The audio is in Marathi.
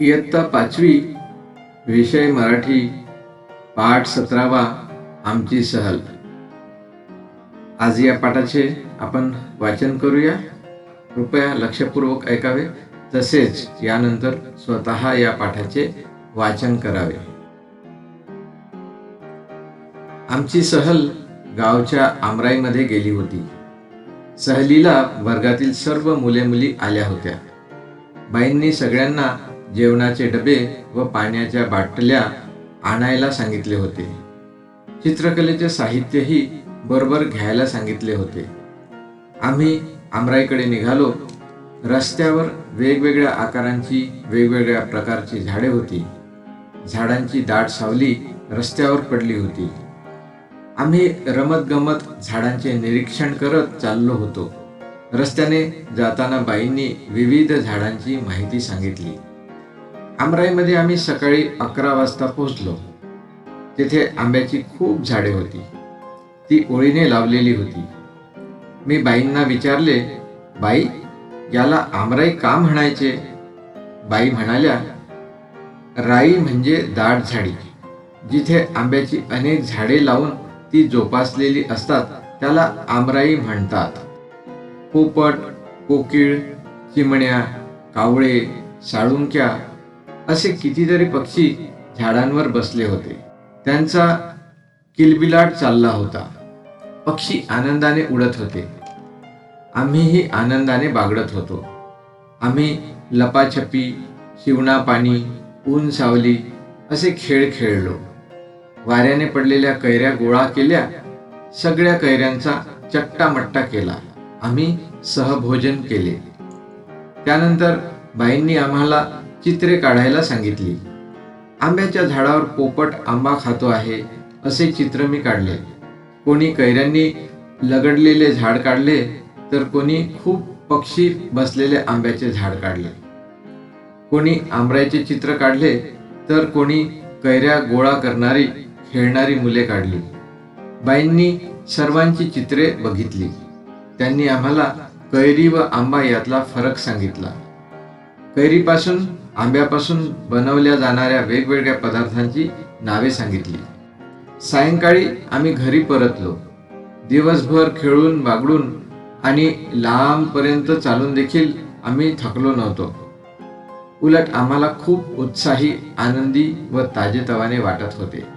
इयत्ता पाचवी विषय मराठी पाठ सतरावा आमची सहल. आज या पाठाचे आपण वाचन करूया. कृपया लक्षपूर्वक ऐकावे तसेच यानंतर स्वतः या पाठाचे वाचन करावे. आमची सहल गावच्या आमराईमध्ये गेली होती. सहलीला वर्गातील सर्व मुले मुली आल्या होत्या. बाईंनी सगळ्यांना जेवणाचे डबे व पाण्याच्या बाटल्या आणायला सांगितले होते. चित्रकलेचे साहित्यही बरोबर घ्यायला सांगितले होते. आम्ही आमराईकडे निघालो. रस्त्यावर वेगवेगळ्या आकारांची वेगवेगळ्या प्रकारची झाडे होती. झाडांची दाट सावली रस्त्यावर पडली होती. आम्ही रमतगमत झाडांचे निरीक्षण करत चाललो होतो. रस्त्याने जाताना बाईंनी विविध झाडांची माहिती सांगितली. आमराईमध्ये आम्ही सकाळी अकरा वाजता पोहोचलो. तिथे आंब्याची खूप झाडे होती. ती ओळीने लावलेली होती. मी बाईंना विचारले बाई याला आमराई का म्हणायचे? बाई म्हणाल्या राई म्हणजे दाट झाडी. जिथे आंब्याची अनेक झाडे लावून ती जोपासलेली असतात त्याला आमराई म्हणतात. पोपट कोकिळ चिमण्या कावळे साळुंक्या असे कितीतरी पक्षी झाडांवर बसले होते. त्यांचा किलबिलाट चालला होता. पक्षी आनंदाने उडत होते. आम्हीही आनंदाने बागडत होतो. आम्ही लपाछपी शिवणा पाणी ऊन सावली असे खेळ खेळलो. वाऱ्याने पडलेल्या कैऱ्या गोळा केल्या. सगळ्या कैऱ्यांचा चट्टामट्टा केला. आम्ही सहभोजन केले. त्यानंतर बाईंनी आम्हाला चित्रे काढायला सांगितली. आंब्याच्या झाडावर पोपट आंबा खातो आहे असे चित्र मी काढले. कोणी कैऱ्यांनी लगडलेले झाड काढले तर कोणी खूप पक्षी बसलेले आंब्याचे झाड काढले. कोणी आंब्याचे चित्र काढले तर कोणी कैऱ्या गोळा करणारी खेळणारी मुले काढली. बाईंनी सर्वांची चित्रे बघितली. त्यांनी आम्हाला कैरी व आंबा यातला फरक सांगितला. कैरीपासून आंब्यापासून बनवल्या जाणाऱ्या वेगवेगळ्या पदार्थांची नावे सांगितली. सायंकाळी आम्ही घरी परतलो. दिवसभर खेळून बागडून आणि लांबपर्यंत चालून देखील आम्ही थकलो नव्हतो. उलट आम्हाला खूप उत्साही आनंदी व ताजेतवाने वाटत होते.